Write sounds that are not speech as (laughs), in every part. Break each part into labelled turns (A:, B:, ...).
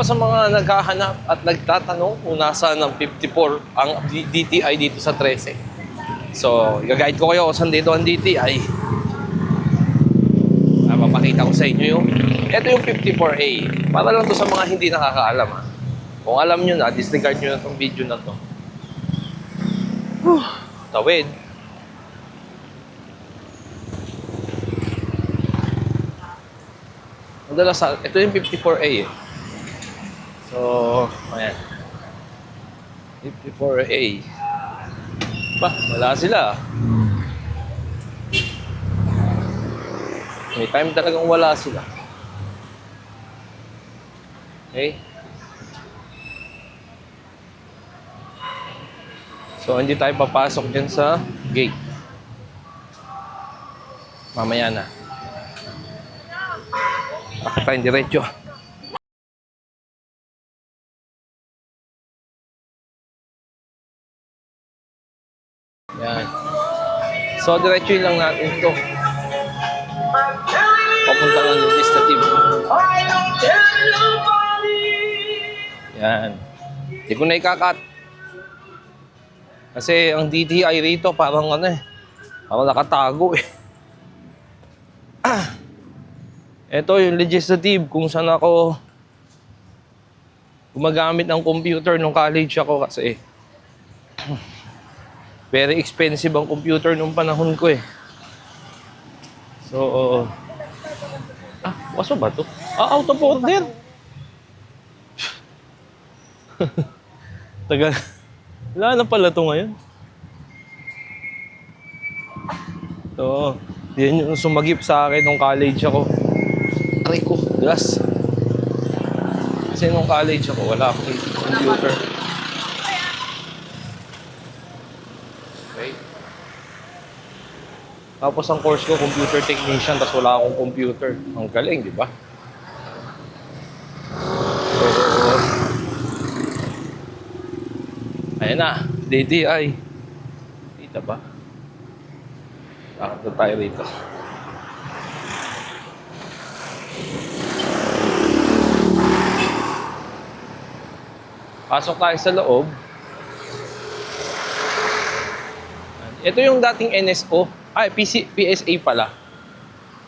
A: ako sa mga naghahanap at nagtatanong kung nasaan ang 54 ang DTI dito sa 13. So, gagayad ko kayo kung saan dito ang DTI. Ah, mapakita ko sa inyo yung ito yung 54A. Para lang to sa mga hindi nakakaalam ha. Kung alam nyo na, disregard nyo na tong video na to. Whew, tawid. Madalas ito yung 54A eh. So, ayan. 54A. Ba, wala sila. May time talagang wala sila. Okay? So, hindi tayo papasok dyan sa gate. Mamaya na. Bakit tayong diretso? Yan. So, diretso lang natin to. Papunta ng legislative. Yan. Hindi ko na ikakat. Kasi ang DTI rito parang ano eh. Parang nakatago eh. (clears throat) Ito yung legislative kung saan ako gumagamit ng computer nung college ako kasi (clears throat) very expensive ang computer nung panahon ko eh. So, ah, waso ba to? Ah, out of order. (laughs) Tagal. Wala na pala to ngayon. So, yan yung sumagip sa akin nung college ako. Aray ko, gas. Kasi nung college ako, wala akong computer. Tapos ang course ko, computer technician, tapos wala akong computer. Ang galing, di ba? So, ayan na, DTI. Kita ba? Bakit na tayo rito? Pasok tayo sa loob. Ito yung dating NSO. Ay, PC, PSA pala.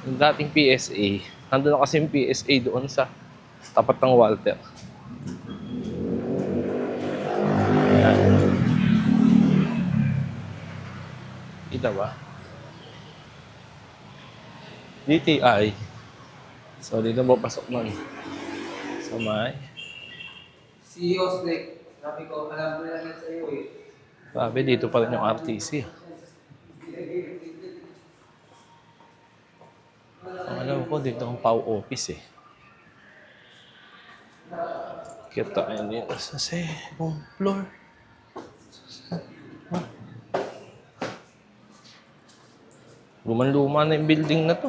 A: Yung dating PSA. Nandun na kasi yung PSA doon sa tapat ng Walter. Ayan. Kita ba? DTI. So, dito mo pasok nun. Sa may.
B: Si Osnek, sabi ko, alam ko na yan sa'yo eh.
A: Sabi, dito pa rin yung RTC. Ang alam ko, dito ang PAW office eh. Kita tayo dito sa second floor. Luman-luma na yung building na to.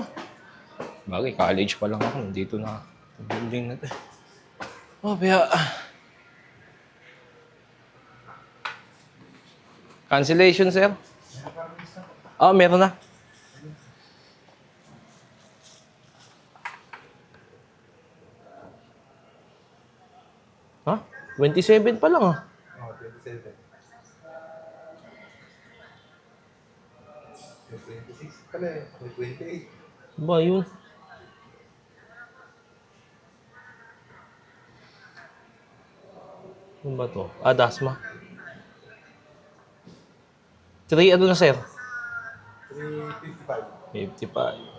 A: Bagay, college pa lang ako. Nandito na yung building na to. Oh, kaya... Cancellation, sir? Ah, meron na. Ha? 27 pa lang ah.
C: Oh, 27. May 26 ka na eh. May 28.
A: Ba yun? Ano ba to? Ah, Dasma. 3 ano na, sir?
C: 355.
A: 55.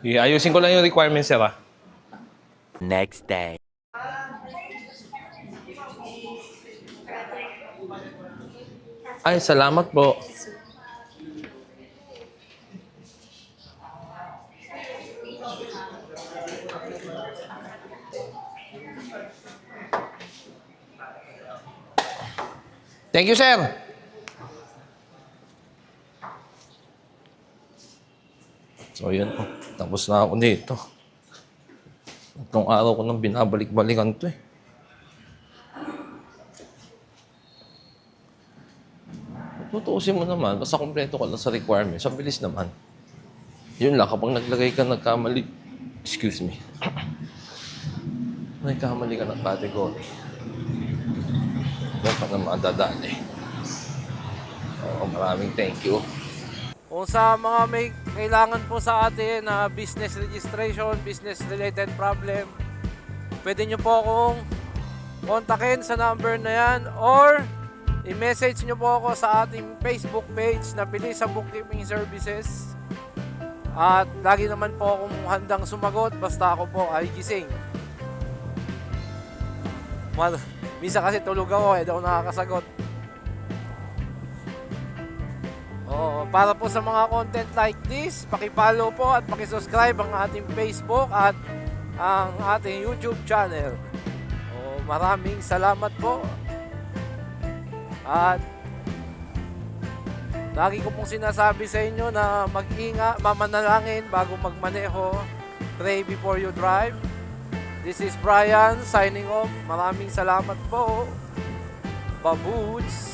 A: Ayusin ko lang yung requirements, sir, ah.
D: Next day.
A: Ay, salamat po. Thank you, sir. So, yun po. Tapos na ako dito. Itong araw ko nang binabalik-balikan to eh. tutuusin mo naman, basta kumpleto ka lang sa requirements, ang bilis naman. Yun lang, kapag naglagay ka nagkamali, excuse me, nagkamali ka ng category, doon pa naman dadaan eh. Oo, maraming thank you.
E: Kung sa mga may kailangan po sa atin na business registration, business related problem, pwede nyo po akong kontakin sa number na yan or i-message nyo po ako sa ating Facebook page na Bilisa Bookkeeping Services. At lagi naman po akong handang sumagot basta ako po ay gising. Mal Misa kasi tulog ako eh, di ako nakakasagot. Para po sa mga content like this, paki-follow po at paki-subscribe ang ating Facebook at ang ating YouTube channel. Oo, maraming salamat po. At lagi ko pong sinasabi sa inyo na mag-inga, mamanalangin bago magmaneho. Pray before you drive. This is Brian signing off. Maraming salamat po. Baboots!